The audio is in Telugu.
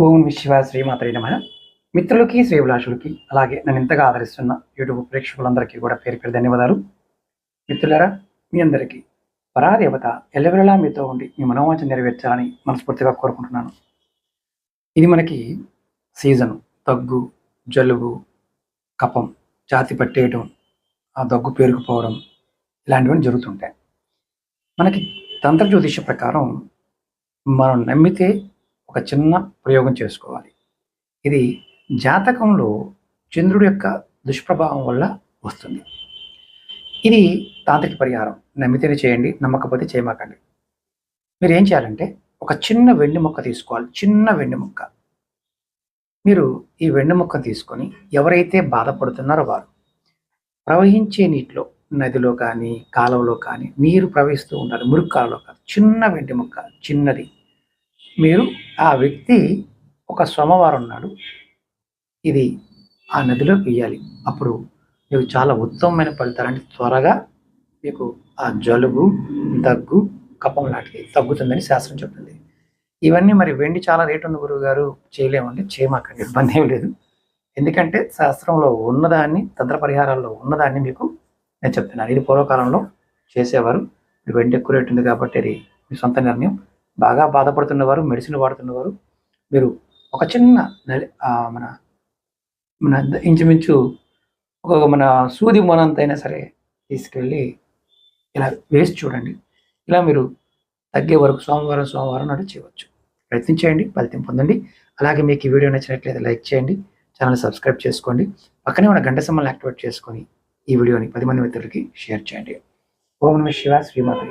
ఓం విశ్వ శ్రీమాతరి నమ. మిత్రులకి శ్రీభిలాషులకి అలాగే నన్ను ఇంతగా ఆదరిస్తున్న యూట్యూబ్ ప్రేక్షకులందరికీ కూడా పేరు పేరు ధన్యవాదాలు. మిత్రులరా మీ అందరికీ పరాదేవత ఎల్లవెల్లలా మీతో ఉండి మీ మనోవాంఛ నెరవేర్చాలని మనస్ఫూర్తిగా కోరుకుంటున్నాను. ఇది మనకి సీజన్. దగ్గు జలుబు కపం జాతి పట్టేయటం ఆ దగ్గు పేరుకుపోవడం ఇలాంటివన్నీ జరుగుతుంటాయి. మనకి తంత్ర జ్యోతిష ప్రకారం మనం నమ్మితే ఒక చిన్న ప్రయోగం చేసుకోవాలి. ఇది జాతకంలో చంద్రుడి యొక్క దుష్ప్రభావం వల్ల వస్తుంది. ఇది తాంత్రిక పరిహారం. నమ్మితేనే చేయండి నమ్మకపోతే చేయమాకండి. మీరు ఏం చేయాలంటే ఒక చిన్న వెండి మొక్క తీసుకోవాలి. చిన్న వెండి మొక్క. మీరు ఈ వెండి మొక్కను తీసుకొని ఎవరైతే బాధపడుతున్నారో వారు ప్రవహించే నీటిలో నదిలో కానీ కాలువలో కానీ నీరు ప్రవహిస్తూ ఉండాలి. మురుగు కాలువలో కాదు. చిన్న వెండి మొక్క చిన్నది. మీరు ఆ వ్యక్తి ఒక సోమవారం నాడు ఇది ఆ నదిలో వేయాలి అప్పుడు మీకు చాలా ఉత్తమమైన ఫలితాలు అంటే త్వరగా మీకు ఆ జలుబు దగ్గు కపం లాంటిది తగ్గుతుందని శాస్త్రం చెప్తుంది. ఇవన్నీ మరి వెండి చాలా రేటు ఉంది గురువు గారు చేయలేమండి చేయమాకండి ఇబ్బంది ఏం లేదు. ఎందుకంటే శాస్త్రంలో ఉన్నదాన్ని తంత్ర పరిహారాల్లో ఉన్నదాన్ని మీకు నేను చెప్తున్నాను. ఇది పూర్వకాలంలో చేసేవారు. ఇది వెండి ఎక్కువ రేటు ఉంది కాబట్టి అది మీ సొంత నిర్ణయం. బాగా బాధపడుతున్నవారు మెడిసిన్ వాడుతున్నవారు మీరు ఒక చిన్న మన మన ఇంచుమించు ఒక మన సూది మొనంత సరే తీసుకెళ్ళి ఇలా వేసి చూడండి. ఇలా మీరు తగ్గే వరకు సోమవారం సోమవారం నాడు చేయవచ్చు. ప్రయత్నించేయండి ఫలితం పొందండి. అలాగే మీకు ఈ వీడియో నచ్చినట్లయితే లైక్ చేయండి ఛానల్ సబ్స్క్రైబ్ చేసుకోండి పక్కనే ఉన్న గంట సమ్మల్ని యాక్టివేట్ చేసుకొని ఈ వీడియోని పది మంది మిత్రులకి షేర్ చేయండి. ఓం నమ శివ శ్రీమాత